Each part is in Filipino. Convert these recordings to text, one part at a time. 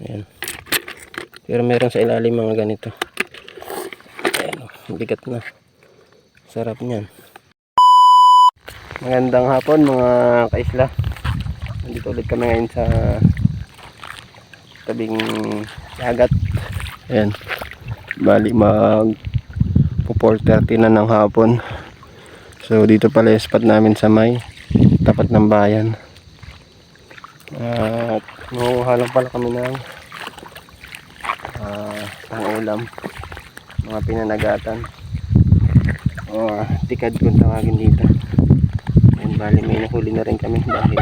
Ayan. Pero meron sa ilalim mga ganito. Ayan, oh, bigat na. Sarap niyan. Magandang hapon mga kaisla. Nandito ulit kami ngayon sa tabing dagat. Ayan. Bali mag po 4.30 na ng hapon. So dito pala yung spot namin sa may tapat ng bayan. At mangunguha lang pala kami ng ah, pang-ulam. Mga pinanagatan. O tikad kung tawagin dito. Ayan, bali may nahuli na rin kami dahil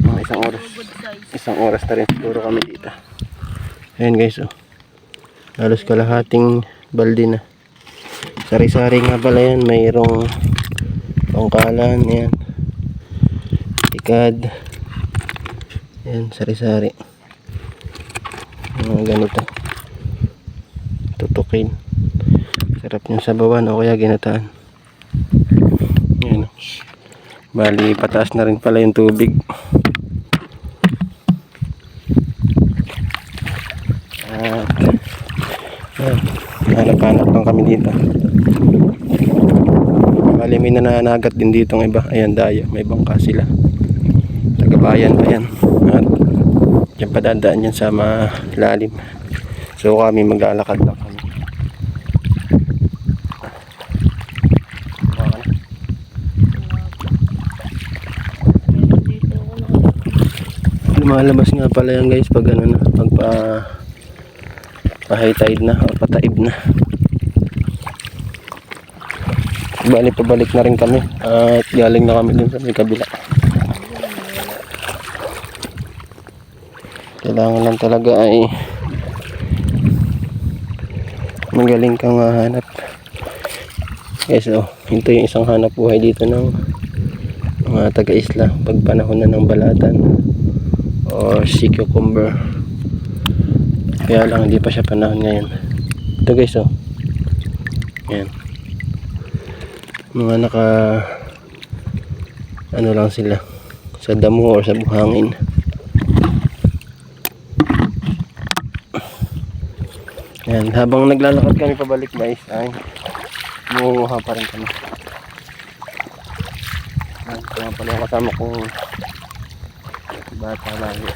mga isang oras isang oras na rin siguro kami dito. Ayan guys oh. Halos kalahating balde na. Sari-sari nga pala yan. Mayroong pangkalan. Yan. Tikad. Yan. Sari-sari. Mga ganito. Tutukin. Sarap yung sabawan o kaya ginataan. Yan. Bali, pataas na rin pala yung tubig. At, yan. Hanap-hanap lang kami dito. Bali may nananagat din dito ng iba. Ayan daya. May bangka sila. Tagabayan pa yan. Yan padadaan yan sa malalim. So kami maglalakad lang kami. Lumalabas nga pala yan guys pag ano na, pag pa pa high tide na o pataib na. Bali pabalik na rin kami at galing na kami dun sa may kabila. Kailangan lang talaga ay magaling kang hanap. Guys, oh, ito yung isang hanap buhay dito ng mga taga-isla pag panahon na ng balatan or sea cucumber. Kaya lang hindi pa siya panahon ngayon. Ito guys, oh. Ayan. Mga naka ano lang sila sa damo or sa buhangin. Ayan, habang naglalakad kami pabalik guys, ay nangunguha pa rin kami. Ayan, ito nga pala kasama kong bata lagi.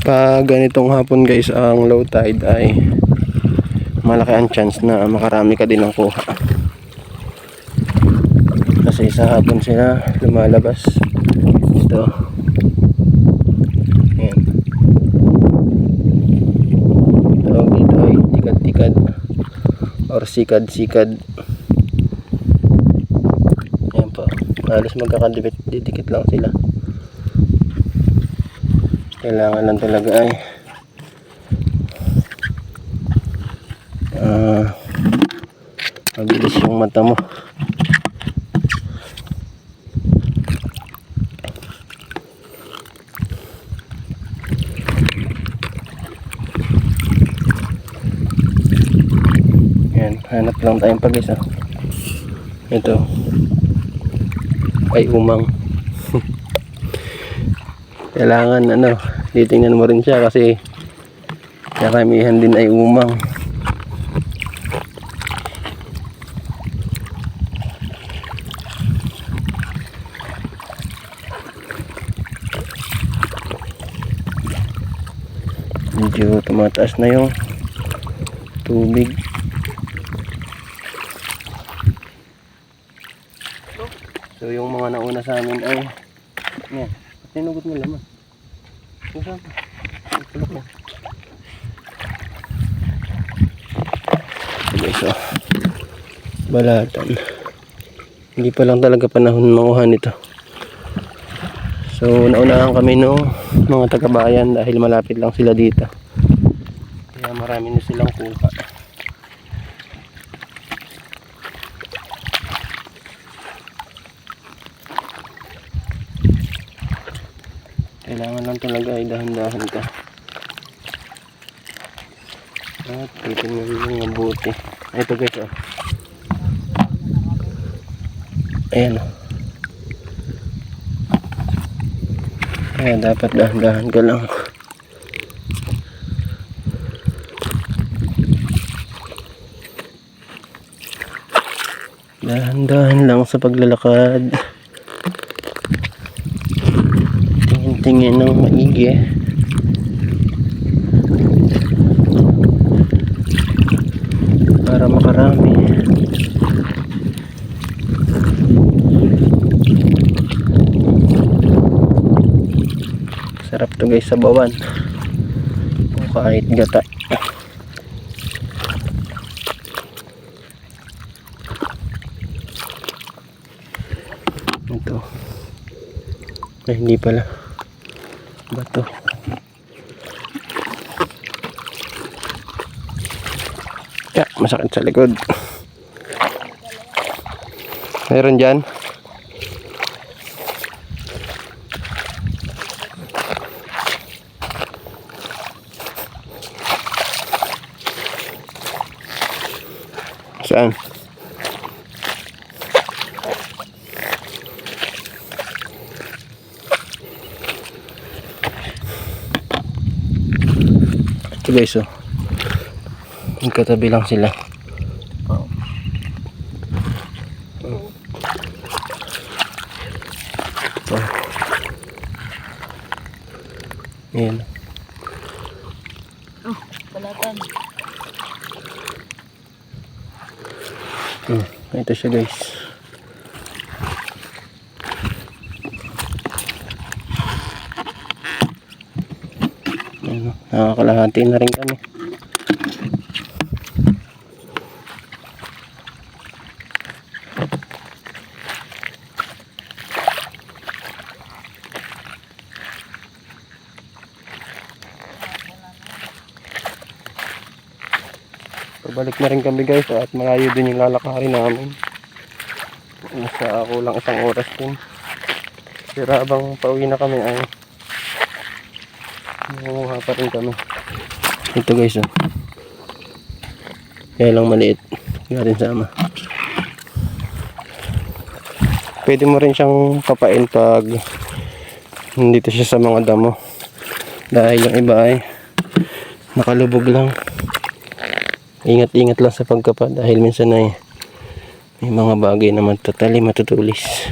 Pag ganitong hapon guys, ang low tide ay malaki ang chance na makarami ka din ng kuha. Kasi sa hapon sila lumalabas. Ito. Ayan. Tawag dito ay tikad-tikad or sikad-sikad. Ayan po. Halos magkakadikit lang sila. Kailangan lang talaga ay ah mabilis yung mata mo. Yan, hanap lang tayong pag-isa. Ito. Ay umang. Kailangan ano, titingnan mo rin siya kasi karamihan din ay umang. Medyo tumataas na yung tubig. So yung mga nauna sa amin ay yan, tinugot mo laman. Pa? Tulok mo. Okay, so balatan. Hindi pa lang talaga panahon manguha nito. So naunahan kami no mga taga-bayan dahil malapit lang sila dito. Kaya marami na silang kuha. kailangan lang talaga ay dahan-dahan ka. At titingnan mo mabuti. Ito guys oh. Ayan oh. Ayan dapat dahan-dahan ka lang. Dahan-dahan lang sa paglalakad. Tingin-tingin ng maigi. Para makarami. Sarap to guys sa bawan. O kahit gata. Ito. Ay, hindi pala. Bato. Ya, masakit sa likod. Meron dyan. Saan? Guys oh. Magkatabi lang sila. Oh. Ayan. Balatan. Hmm. Ito siya guys. Ayan, nakakalahati na rin kami. Pabalik na rin kami guys at malayo din yung lalakarin namin. Nasa kulang isang oras din. Pero habang pauwi na kami ay nangunguha pa rin kami. Ito guys oh. Kaya lang maliit. Galing sama. Pwede mo rin siyang papain pag nandito siya sa mga damo. Dahil yung iba ay nakalubog lang. Ingat-ingat lang sa pagkapa dahil minsan ay may mga bagay na matatali, matutulis.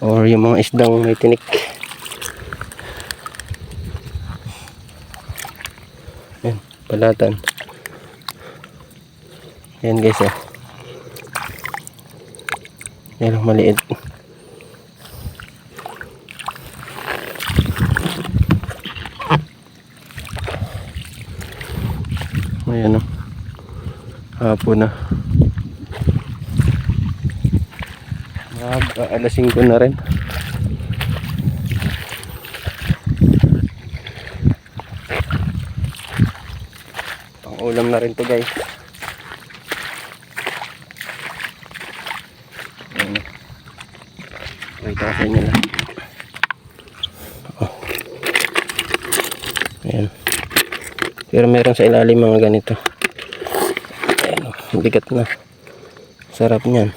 Or yung mga isdang may tinik. Yan, palatan. Yan guys oh. Yan lang maliit. Ayan o. Hapon na. Mag alas 5 na rin. Ulam na rin to guys. Ayan. Wait ako sa inyo lang. Oh. Ayan. Pero meron sa ilalim mga ganito. Ayan, oh, bigat na. Sarap niyan.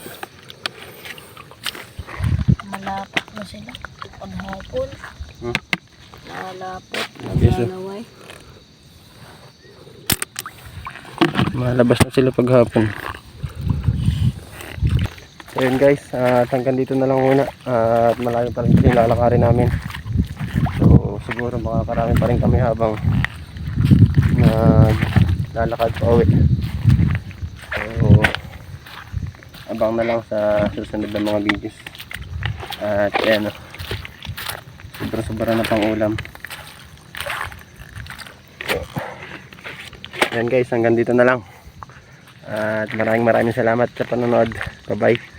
Malapot na sila. Paghapon. Hmm? Malapot. Yes, sir. Naglalaway. Malabas na sila paghapon. So yun guys, at hanggang dito na lang muna. At malayo pa rin yung lalakarin namin. So siguro makakarami pa rin kami habang naglalakad pa uwi. So abang na lang sa susunod na mga videos. At yan, oh. sobra-sobra na pang ulam. Yan guys, hanggang dito na lang. At maraming maraming salamat sa panonood. Bye bye.